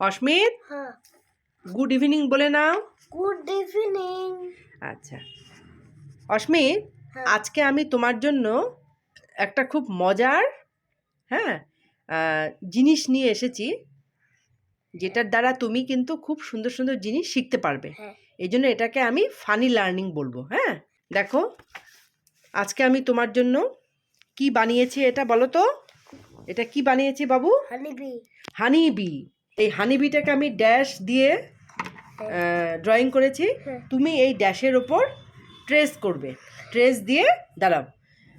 অস্মিত good evening বলে নাও। Good evening আচ্ছা। অস্মিত হ্যাঁ। আজকে আমি তোমার জন্য একটা খুব মজার হ্যাঁ জিনিস নিয়ে এসেছি যেটার দ্বারা তুমি কিন্তু খুব সুন্দর সুন্দর জিনিস শিখতে পারবে। হ্যাঁ। এই জন্য এটাকে আমি ফানি লার্নিং বলব হ্যাঁ। দেখো আজকে আমি তোমার জন্য কি বানিয়েছি এটা বলো তো? এটা কি বানিয়েছি বাবু? হানিবি হানি বি এই হানি বিটাকে আমি ড্যাশ দিয়ে ড্রয়িং করেছি। হ্যাঁ। তুমি এই ড্যাশের ওপর ট্রেস করবে। ট্রেস দিয়ে দাঁড়াও।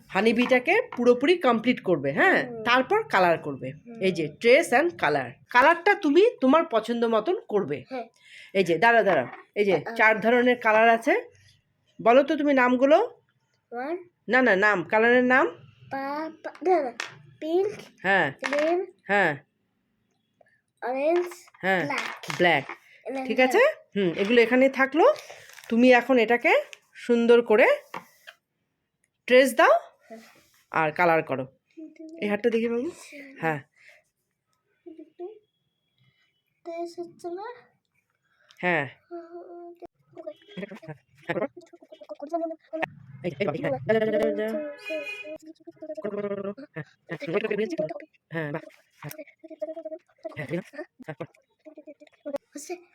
হানি বিটাকে পুরোপুরি কমপ্লিট করবে হ্যাঁ? তারপর কালার করবে। এই যে ট্রেস অ্যান্ড কালার কালারটা তুমি তোমার পছন্দ মতন করবে। হ্যাঁ। এই যে দাঁড়া দাঁড়া এই যে চার ধরনের কালার আছে। বলো তো তুমি নামগুলো। না না নাম। কালারের নাম? পিঙ্ক হ্যাঁ। হ্যাঁ। অরেঞ্জ হ্যাঁ ব্ল্যাক ঠিক আছে? হুম এগুলো এখানে থাকল। তুমি এখন এটাকে সুন্দর করে ট্রেস দাও আর কালার করো। এই হাতটা দেখি বাবু হ্যাঁ। হ্যাঁ। হ্যাঁ,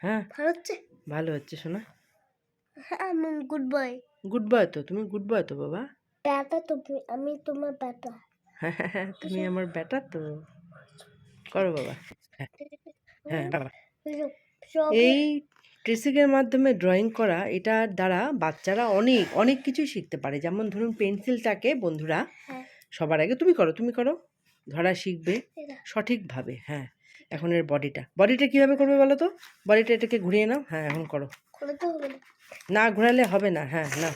হ্যাঁ, ভালো হচ্ছে? ভালো হচ্ছে শোনা গুড বয় গুড বয় তো? তুমি গুড বয় তো বাবা? ব্যাটা তুমি আমি তোমার ব্যাটা। তুমি আমার বেটা তো? করো বাবা। হ্যাঁ বাবা। এই ট্রেসিংয়ের মাধ্যমে ড্রয়িং করা এটার দ্বারা বাচ্চারা অনেক অনেক কিছুই শিখতে পারে। যেমন ধরুন পেন্সিলটাকে বন্ধুরা হ্যাঁ। সবার আগে তুমি করো তুমি করো। ধরা শিখবে সঠিকভাবে হ্যাঁ। এখন এর বডিটা। বডিটা কীভাবে করবে বলো তো? বডিটা এটাকে ঘুরিয়ে নাও। হ্যাঁ এখন করো। না। ঘোরালে হবে না। হ্যাঁ না।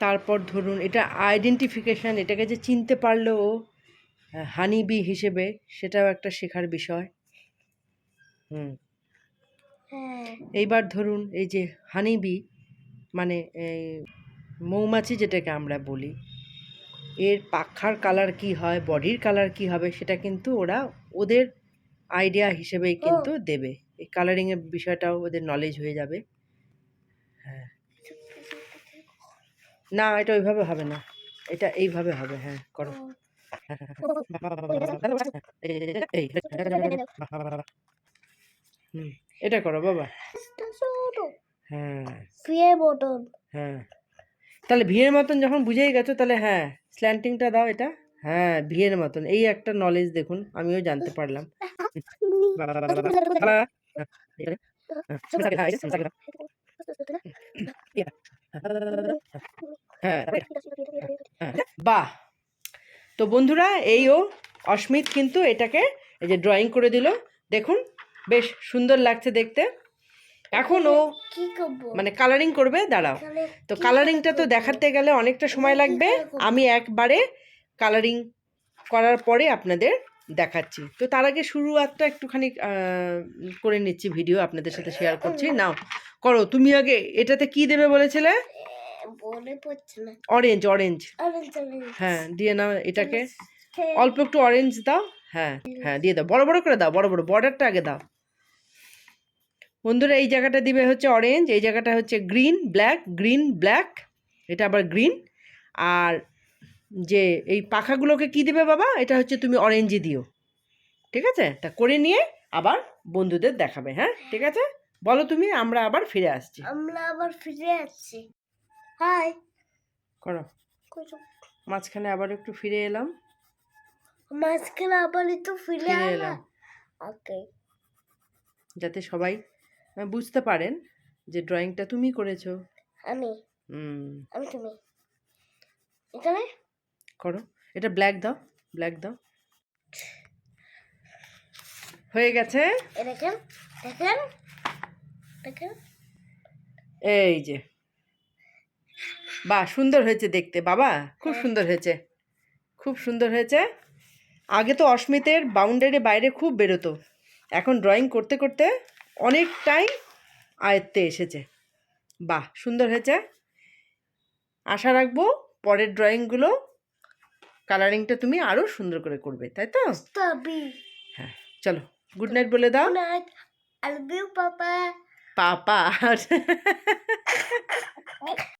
তারপর ধরুন এটা আইডেন্টিফিকেশান এটাকে যে চিনতে পারল ও হানিবি হিসেবে সেটাও একটা শেখার বিষয়। হুম। হ্যাঁ। এইবার ধরুন এই যে হানিবি মানে এই মৌমাছি যেটাকে আমরা বলি এর পাখার কালার কি হয় বডির কালার কি হবে সেটা কিন্তু ওরা ওদের আইডিয়া হিসেবেই কিন্তু দেবে। এই কালারিংয়ের বিষয়টাও ওদের নলেজ হয়ে যাবে। হ্যাঁ। না এটা ওইভাবে হবে না। এটা এইভাবে হবে হ্যাঁ করো। হুম এটা করো বাবা। হ্যাঁ। হ্যাঁ। তাহলে ভিয়ের মতন যখন বুঝেই গেছো তাহলে হ্যাঁ স্ল্যান্টিংটা দাও এটা। হ্যাঁ ভিয়ের মতন। এই একটা নলেজ দেখুন, আমিও জানতে পারলাম। বাহ! তো বন্ধুরা, এই ও অস্মিত কিন্তু এটাকে এই যে ড্রয়িং করে দিল। দেখুন, বেশ সুন্দর লাগছে দেখতে। এখন ও কি করব? মানে কালারিং করবে? দাঁড়াও। তো কালারিংটা তো দেখাতে গেলে অনেকটা সময় লাগবে। আমি একবারে কালারিং করার পরে আপনাদের দেখাচ্ছি। তো তার আগে শুরুয়াতটা একটুখানি করে নিচ্ছি ভিডিও আপনাদের সাথে শেয়ার করছি। নাও করো। তুমি আগে এটাতে কি দেবে বলেছিলে? অরেঞ্জ অরেঞ্জ হ্যাঁ দিয়ে নাও এটাকে। হ্যাঁ, অল্প একটু অরেঞ্জ দাও। হ্যাঁ হ্যাঁ দিয়ে দাও। বড় বড় করে দাও। বড় বড়। বর্ডারটা আগে দাও। বন্ধুরা এই জায়গাটা দিবে হচ্ছে অরেঞ্জ এই জায়গাটা হচ্ছে গ্রিন ব্ল্যাক গ্রিন ব্ল্যাক এটা আবার গ্রিন আর যে এই পাখাগুলোকে কি দিবে বাবা? এটা হচ্ছে তুমি অরেঞ্জই দিও। ঠিক আছে? তা করে নিয়ে আবার বন্ধুদের দেখাবে হ্যাঁ? ঠিক আছে? বলো তুমি আমরা আবার ফিরে আসছি। আমরা আবার ফিরে আসছি। হাই। করো। মাঝখানে আবার একটু ফিরে এলাম। মাঝখানে আবার একটু ফিরে এলাম। ওকে যাতে সবাই বুঝতে পারেন যে ড্রয়িংটা তুমি করেছ। আমি? হুম। আমি তুমি? এখানে? করো। এটা ব্ল্যাক দাও ব্ল্যাক দাও। হয়ে গেছে? দেখেন দেখেন দেখেন। এই যে। বাহ সুন্দর হয়েছে দেখতে বাবা। খুব সুন্দর হয়েছে। খুব সুন্দর হয়েছে। আগে তো অস্মিতের বাউন্ডারি বাইরে খুব বেরোতো। এখন ড্রয়িং করতে করতে অনেকটাই আয়ত্তে এসেছে। বাহ সুন্দর হয়েছে। আশা রাখব পরের ড্রয়িংগুলো কালারিংটা তুমি আরও সুন্দর করে করবে তাই তো? হ্যাঁ চলো গুড নাইট বলে দাও। পাপা পাপা